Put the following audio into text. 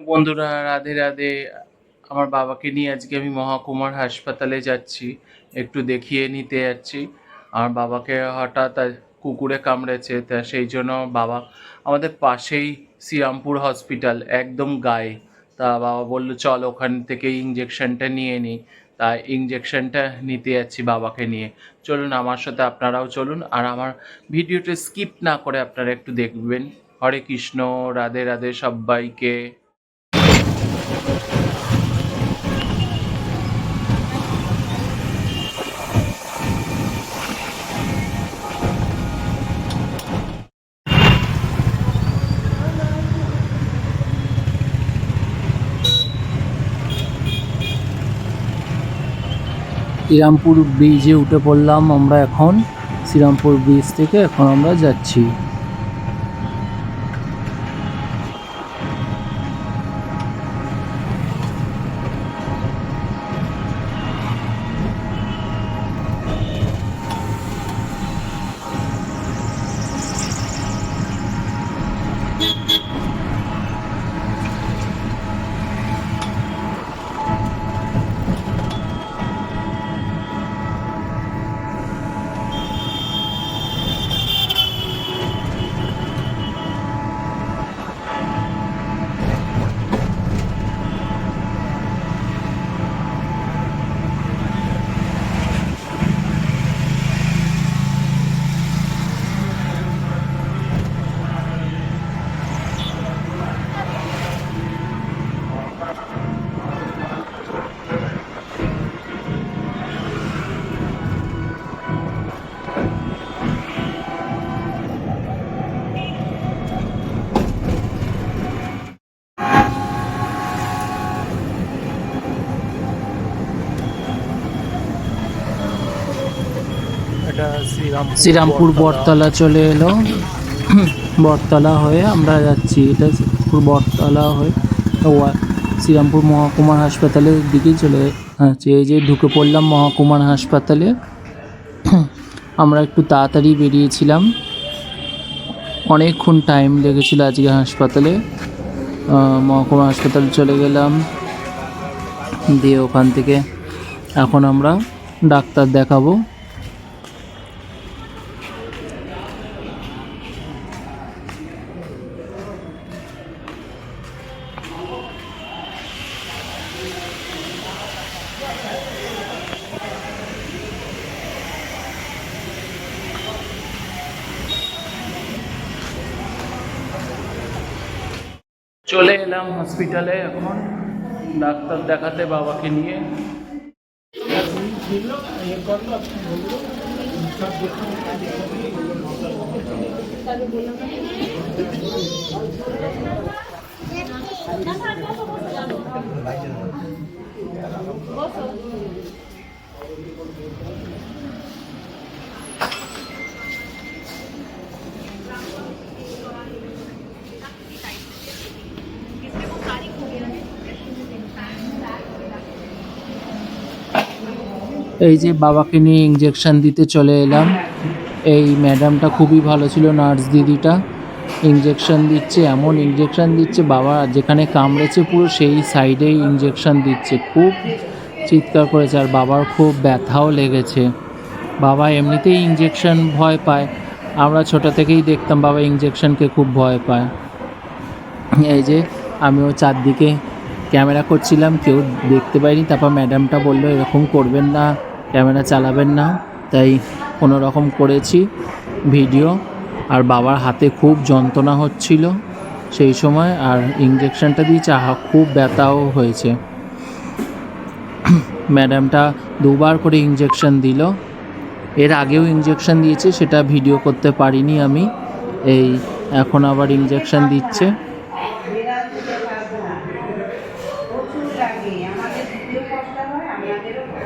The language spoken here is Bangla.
বন্ধুরা, রাধে রাধে। আমার বাবাকে নিয়ে আজকে আমি মহাকুমার হাসপাতালে যাচ্ছি। একটু দেখিয়ে নিতে যাচ্ছি। আমার বাবাকে হঠাৎ কুকুরে কামড়েছে, তা সেই জন্য বাবা আমাদের পাশেই শ্রীরামপুর হসপিটাল, একদম গায়ে। তা বাবা বলল, চল ওখান থেকে ইঞ্জেকশনটা নিয়ে নিই তাই ইঞ্জেকশনটা নিতে যাচ্ছি বাবাকে নিয়ে। চলুন, আমার সাথে আপনারাও চলুন। আর আমার ভিডিওটা স্কিপ না করে আপনারা একটু দেখবেন। হরে কৃষ্ণ, রাধে রাধে সবাইকে। শ্রীরামপুর ব্রিজে উঠে পড়লাম আমরা এখন শ্রীরামপুর ব্রিজ থেকে এখন আমরা যাচ্ছি। শ্রীরামপুর বটতলা চলে এলো। বটতলা হয়ে আমরা যাচ্ছি, এটা বটতলা হয়ে শ্রীরামপুর মহকুমার হাসপাতালের দিকেই চলে যাচ্ছে। এই যে ঢুকে পড়লাম মহকুমার হাসপাতালে। আমরা একটু তাড়াতাড়ি বেরিয়েছিলাম। অনেকক্ষণ টাইম লেগেছিল আজকে হাসপাতালে। মহকুমা হাসপাতালে চলে গেলাম। দিয়ে ওখান থেকে এখন আমরা ডাক্তার দেখাবো। চলে এলাম হসপিটালে এখন। ডাক্তার দেখাতে বাবাকে নিয়ে। এই যে বাবাকে নিয়ে ইঞ্জেকশন দিতে চলে এলাম। এই ম্যাডামটা খুবই ভালো ছিল নার্স দিদিটা। ইঞ্জেকশন দিচ্ছে, এমন ইঞ্জেকশন দিচ্ছে, বাবা যেখানে কামড়েছে পুরো সেই সাইডেই ইঞ্জেকশন দিচ্ছে। খুব চিৎকার করেছে, আর বাবার খুব ব্যথাও লেগেছে। বাবা এমনিতেই ইঞ্জেকশন ভয় পায়। আমরা ছোটো থেকেই দেখতাম বাবা ইঞ্জেকশনকে খুব ভয় পায়। এই যে আমিও চারদিকে ক্যামেরা করছিলাম, কেউ দেখতে পাইনি। তারপর ম্যাডামটা বলল, এরকম করবেন না। ক্যামেরা চালাবেন না। তাই কোনো রকম করেছি ভিডিও। আর বাবার হাতে খুব যন্ত্রণা হচ্ছিল সেই সময়। আর ইঞ্জেকশনটা দিয়েছে খুব ব্যথাও হয়েছে। ম্যাডামটা দুবার করে ইঞ্জেকশন দিল। এর আগেও ইঞ্জেকশন দিয়েছে, সেটা ভিডিও করতে পারিনি আমি। এই এখন আবার ইঞ্জেকশন দিচ্ছে।